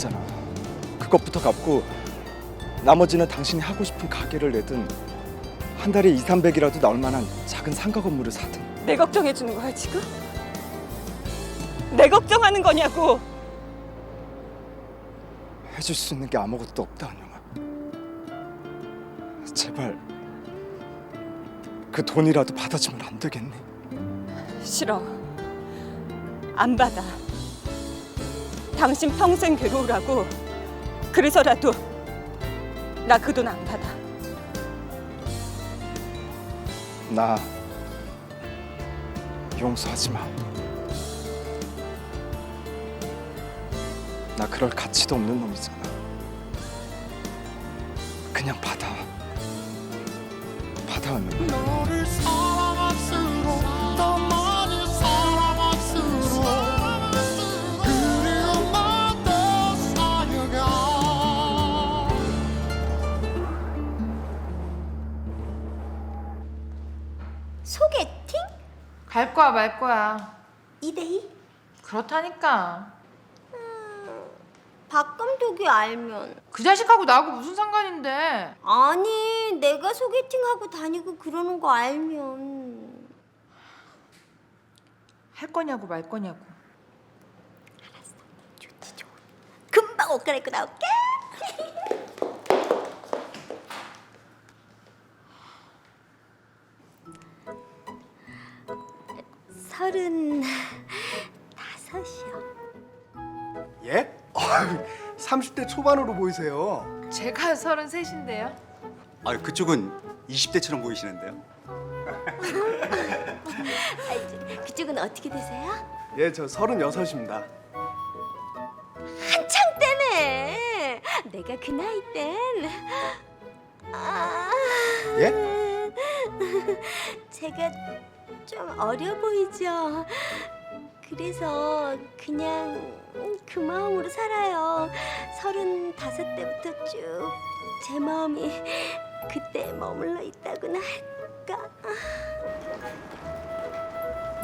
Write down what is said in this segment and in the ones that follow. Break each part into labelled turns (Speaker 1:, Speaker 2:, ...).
Speaker 1: 있잖아. 그것부터 갚고 나머지는 당신이 하고 싶은 가게를 내든 한 달에 2, 300이라도 나올 만한 작은 상가 건물을 사든
Speaker 2: 내 걱정해 주는 거야 지금? 내 걱정하는 거냐고.
Speaker 1: 해줄 수 있는 게 아무것도 없다, 안영아. 제발 그 돈이라도 받아주면 안 되겠니?
Speaker 2: 싫어. 안 받아. 당신 평생 괴로우라고. 그래서라도 나 그 돈 안 받아.
Speaker 1: 나 용서하지 마. 나 그럴 가치도 없는 놈이잖아. 그냥 받아. 받아, 안영아.
Speaker 3: 갈 거야 말 거야.
Speaker 4: 2대2?
Speaker 3: 그렇다니까.
Speaker 4: 박 감독이 알면
Speaker 3: 그 자식하고 나하고 무슨 상관인데?
Speaker 4: 아니 내가 소개팅하고 다니고 그러는 거 알면
Speaker 3: 할 거냐고 말 거냐고.
Speaker 4: 좋지 좋아 금방 옷 갈아입고 나올게 서른 다섯이요
Speaker 5: 예? 30대 초반으로 보이세요.
Speaker 3: 제가 서른 셋인데요.
Speaker 6: 아 그쪽은 20대처럼 보이시는데요.
Speaker 4: 아, 이제 그쪽은 어떻게 되세요?
Speaker 5: 예, 저 36입니다.
Speaker 4: 한창 때네 내가 그 나이 땐 아...
Speaker 5: 예?
Speaker 4: 제가 좀 어려 보이죠? 그래서 그냥 그 마음으로 살아요. 서른다섯 때부터 쭉 제 마음이 그때 머물러 있다고나 할까?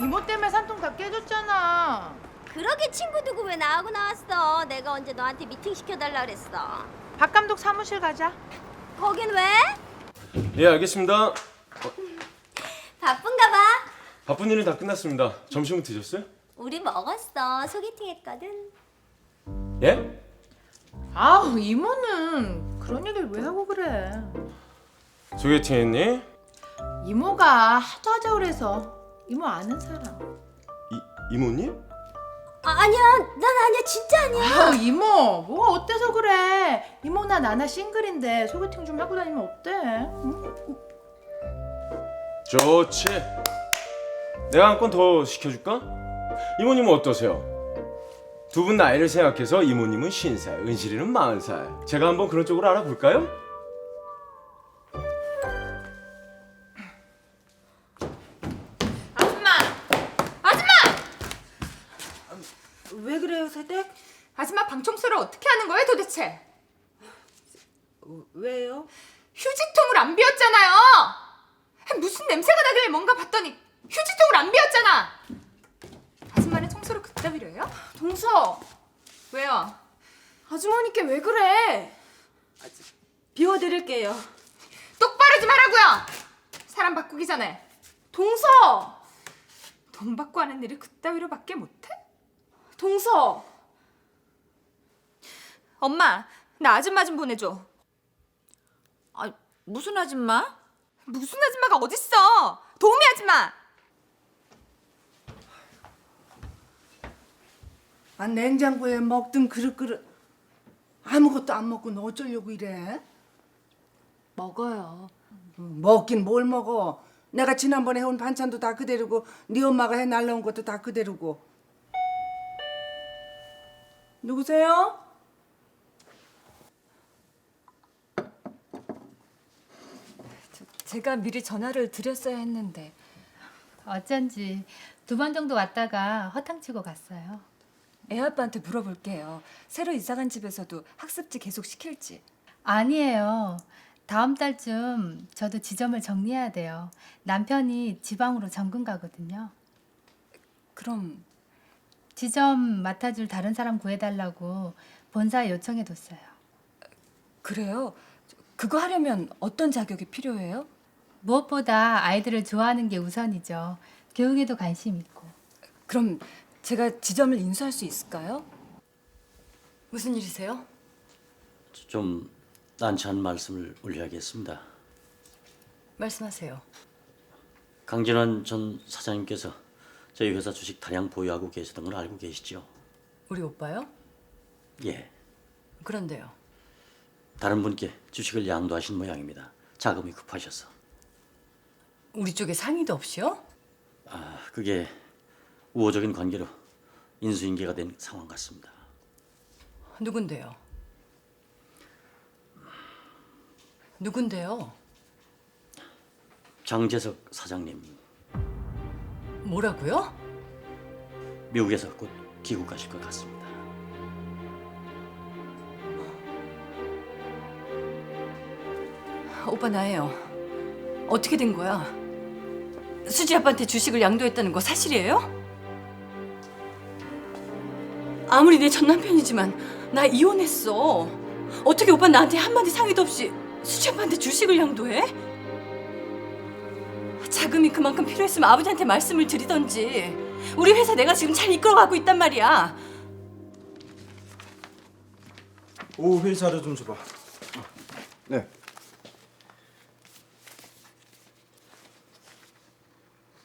Speaker 3: 이모 때문에 산통 다 깨졌잖아.
Speaker 4: 그러게 친구 두고 왜 나하고 나왔어? 내가 언제 너한테 미팅 시켜달라 그랬어?
Speaker 3: 박 감독 사무실 가자.
Speaker 4: 거긴 왜?
Speaker 7: 예, 알겠습니다.
Speaker 4: 바쁜가 봐.
Speaker 7: 바쁜 일은 다 끝났습니다. 점심은 드셨어요?
Speaker 4: 우리 먹었어. 소개팅 했거든.
Speaker 7: 예?
Speaker 3: 아우 이모는 그런 얘기를 왜 하고 그래?
Speaker 7: 소개팅 했니?
Speaker 3: 이모가 하도 하자 그래서 이모 아는 사람.
Speaker 7: 이, 이모님?
Speaker 4: 아, 아니야. 난 아니야. 진짜 아니야.
Speaker 3: 아우 이모 뭐가 어때서 그래? 이모나 나나 싱글인데 소개팅 좀 하고 다니면 어때? 응?
Speaker 7: 좋지. 내가 한 건 더 시켜줄까? 이모님은 어떠세요? 두 분 나이를 생각해서 이모님은 50살, 은실이는 40살. 제가 한번 그런 쪽으로 알아볼까요?
Speaker 3: 아줌마! 아줌마!
Speaker 8: 왜 그래요, 세댁?
Speaker 3: 아줌마 방 청소를 어떻게 하는 거예요 도대체?
Speaker 8: 왜요?
Speaker 3: 휴지통을 안 비웠잖아요. 무슨 냄새가 나길래 뭔가 봤더니 휴지통을 안 비웠잖아. 아줌마는 청소를 그따위로 해요? 동서 왜요? 아주머니께 왜 그래?
Speaker 8: 비워드릴게요.
Speaker 3: 똑바로 좀 하라고요. 사람 바꾸기 전에. 동서 돈 받고 하는 일을 그따위로밖에 못해? 동서 엄마 나 아줌마 좀 보내줘.
Speaker 8: 아, 무슨 아줌마?
Speaker 3: 무슨 아줌마가 어딨어? 도우미 아줌마.
Speaker 8: 아, 냉장고에 먹던 그릇 그릇 아무것도 안 먹고 너 어쩌려고 이래?
Speaker 3: 먹어요.
Speaker 8: 음, 먹긴 뭘 먹어? 내가 지난번에 해온 반찬도 다 그대로고 네 엄마가 해 날라온 것도 다 그대로고. 누구세요?
Speaker 2: 제가 미리 전화를 드렸어야 했는데
Speaker 9: 어쩐지 두 번 정도 왔다가 허탕 치고 갔어요.
Speaker 2: 애 아빠한테 물어볼게요. 새로 이사간 집에서도 학습지 계속 시킬지.
Speaker 9: 아니에요. 다음 달쯤 저도 지점을 정리해야 돼요. 남편이 지방으로 전근 가거든요.
Speaker 2: 그럼
Speaker 9: 지점 맡아줄 다른 사람 구해달라고 본사에 요청해뒀어요.
Speaker 2: 그래요? 그거 하려면 어떤 자격이 필요해요?
Speaker 9: 무엇보다 아이들을 좋아하는 게 우선이죠. 교육에도 관심 있고.
Speaker 2: 그럼 제가 지점을 인수할 수 있을까요? 무슨 일이세요?
Speaker 10: 좀 난처한 말씀을 올려야겠습니다.
Speaker 2: 말씀하세요.
Speaker 10: 강진환 전 사장님께서 저희 회사 주식 다량 보유하고 계시던 걸 알고 계시죠?
Speaker 2: 우리 오빠요?
Speaker 10: 예.
Speaker 2: 그런데요.
Speaker 10: 다른 분께 주식을 양도하신 모양입니다. 자금이 급하셔서.
Speaker 2: 우리 쪽에 상의도 없이요?
Speaker 10: 아, 그게 우호적인 관계로 인수인계가 된 상황 같습니다.
Speaker 2: 누군데요? 누군데요?
Speaker 10: 장재석 사장님
Speaker 2: 뭐라고요?
Speaker 10: 미국에서 곧 귀국하실 것 같습니다.
Speaker 2: 오빠 나예요. 어떻게 된 거야? 수지 아빠한테 주식을 양도했다는 거 사실이에요? 아무리 내 전 남편이지만 나 이혼했어. 어떻게 오빠 나한테 한마디 상의도 없이 수지 아빠한테 주식을 양도해? 자금이 그만큼 필요했으면 아버지한테 말씀을 드리던지. 우리 회사 내가 지금 잘 이끌어가고 있단 말이야.
Speaker 1: 오 회의 자료 좀 줘봐. 네.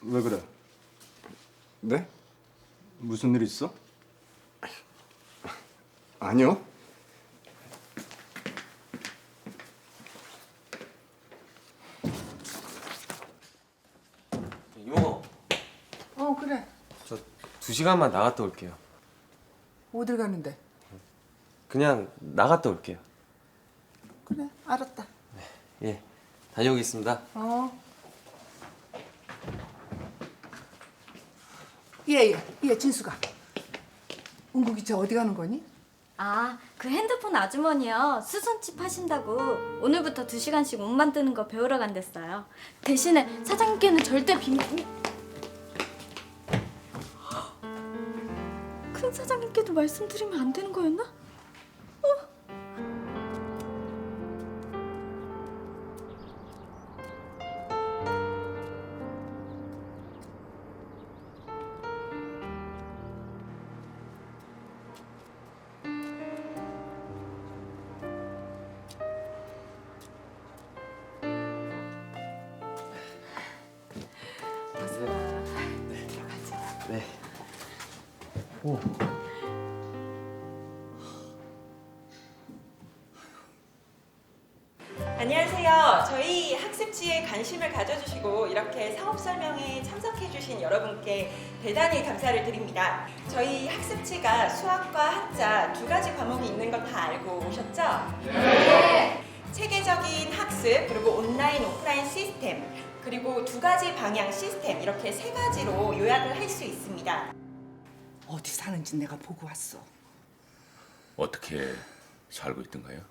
Speaker 1: 왜 그래? 네? 무슨 일 있어? 아니요.
Speaker 11: 이모,
Speaker 8: 어 그래.
Speaker 11: 저 두 시간만 나갔다 올게요.
Speaker 8: 어딜 가는데?
Speaker 11: 그냥 나갔다 올게요.
Speaker 8: 그래 알았다.
Speaker 11: 예, 다녀오겠습니다.
Speaker 8: 어. 예예 예, 진수가. 은국이 저 어디 가는 거니?
Speaker 4: 아, 그 핸드폰 아주머니요. 수선집 하신다고 오늘부터 두 시간씩 옷 만드는 거 배우러 간댔어요. 대신에 사장님께는 절대 비밀. 큰 사장님께도 말씀드리면 안 되는 거였나?
Speaker 12: 안녕하세요. 저희 학습지에 관심을 가져주시고 이렇게 사업 설명에 참석해주신 여러분께 대단히 감사를 드립니다. 저희 학습지가 수학과 한자 두 가지 과목이 있는 거다 알고 오셨죠? 네. 체계적인 학습 그리고 온라인 오프라인 시스템 그리고 두 가지 방향 시스템 이렇게 세 가지로 요약을 할 수 있습니다.
Speaker 8: 어디 사는지 내가 보고 왔어.
Speaker 7: 어떻게 살고 있던가요?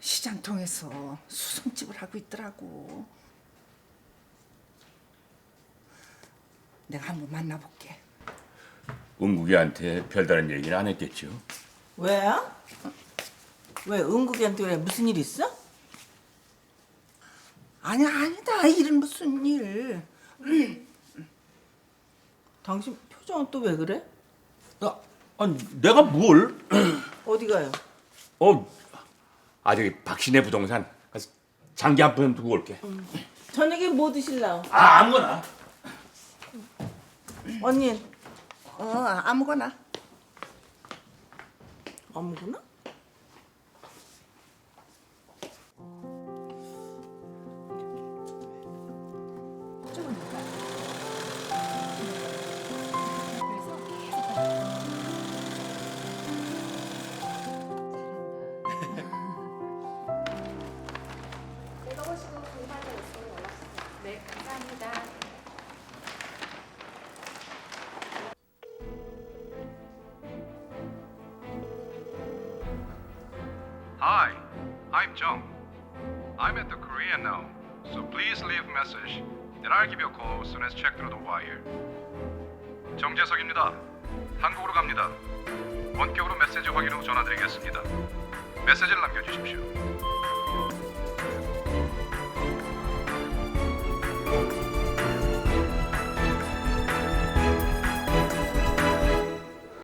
Speaker 8: 시장 통해서 수성집을 하고 있더라고. 내가 한번 만나볼게.
Speaker 7: 은국이한테 별다른 얘기는 안 했겠죠?
Speaker 13: 왜요? 왜 은국이한테 왜 무슨 일 있어?
Speaker 8: 아니 아니다 일은 무슨 일?
Speaker 13: 당신 표정은 또 왜 그래?
Speaker 7: 아, 아니 내가 뭘?
Speaker 13: 어디 가요?
Speaker 7: 어, 아 저기 박신혜 부동산 가서 장기 한 편 두고 올게.
Speaker 13: 저녁에 뭐 드실라고?
Speaker 7: 아 아무거나.
Speaker 13: 언니
Speaker 8: 어 아무거나.
Speaker 13: 아무거나?
Speaker 14: Hi, I'm Jung. I'm at the Korea now, so please leave message. Then I'll give you a call soon as check through the wire. 정재석입니다. 한국으로 갑니다. 원격으로 메시지 확인 후 전화드리겠습니다. 메시지를 남겨주십시오.